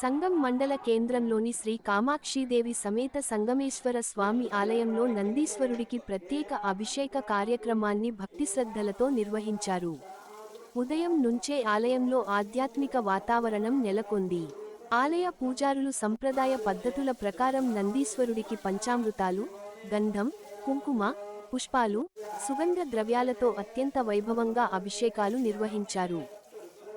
సంగం మండల కేంద్రంలోని శ్రీ కామాక్షీదేవి సమేత సంగమేశ్వర స్వామి ఆలయంలో నందీశ్వరుడికి ప్రత్యేక అభిషేక కార్యక్రమాన్ని భక్తిశ్రద్ధలతో నిర్వహించారు. ఉదయం నుంచే ఆలయంలో ఆధ్యాత్మిక వాతావరణం నెలకొంది. ఆలయ పూజారులు సంప్రదాయ పద్ధతుల ప్రకారం నందీశ్వరుడికి పంచామృతాలు గంధం కుంకుమ పుష్పాలు సుగంధ ద్రవ్యాలతో అత్యంత వైభవంగా అభిషేకాలు నిర్వహించారు.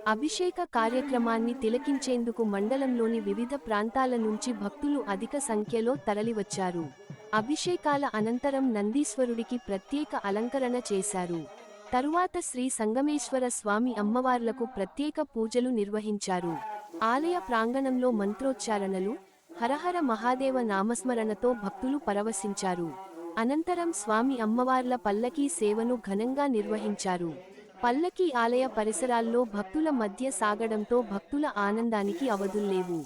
అభిషేక కార్యక్రమాన్ని తిలకించేందుకు మండలంలోని వివిధ ప్రాంతాల నుంచి భక్తులు అధిక సంఖ్యలో తరలివచ్చారు. అభిషేకాల అనంతరం నందీశ్వరుడికి ప్రత్యేక అలంకరణ చేశారు. తరువాత శ్రీ సంగమేశ్వర స్వామి అమ్మవార్లకు ప్రత్యేక పూజలు నిర్వహించారు. ఆలయ ప్రాంగణంలో మంత్రోచ్చారణలు హరహర మహాదేవ నామస్మరణతో భక్తులు పరవశించారు. అనంతరం స్వామి అమ్మవార్ల పల్లకీ సేవను ఘనంగా నిర్వహించారు. పల్లకీ ఆలయ పరిసరాల్లో భక్తుల మధ్య సాగడంతో భక్తుల ఆనందానికి అవధుల్లేవు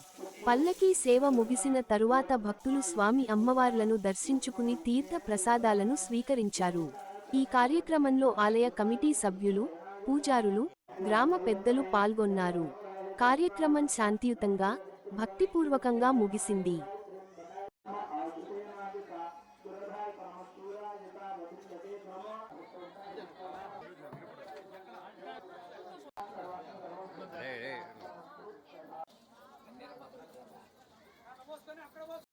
పల్లకీ సేవ ముగిసిన తరువాత భక్తులు స్వామి అమ్మవార్లను దర్శించుకుని తీర్థ ప్రసాదాలను స్వీకరించారు. ఈ కార్యక్రమంలో ఆలయ కమిటీ సభ్యులు పూజారులు గ్రామ పెద్దలు పాల్గొన్నారు. కార్యక్రమం శాంతియుతంగా భక్తిపూర్వకంగా ముగిసింది. ఇంకా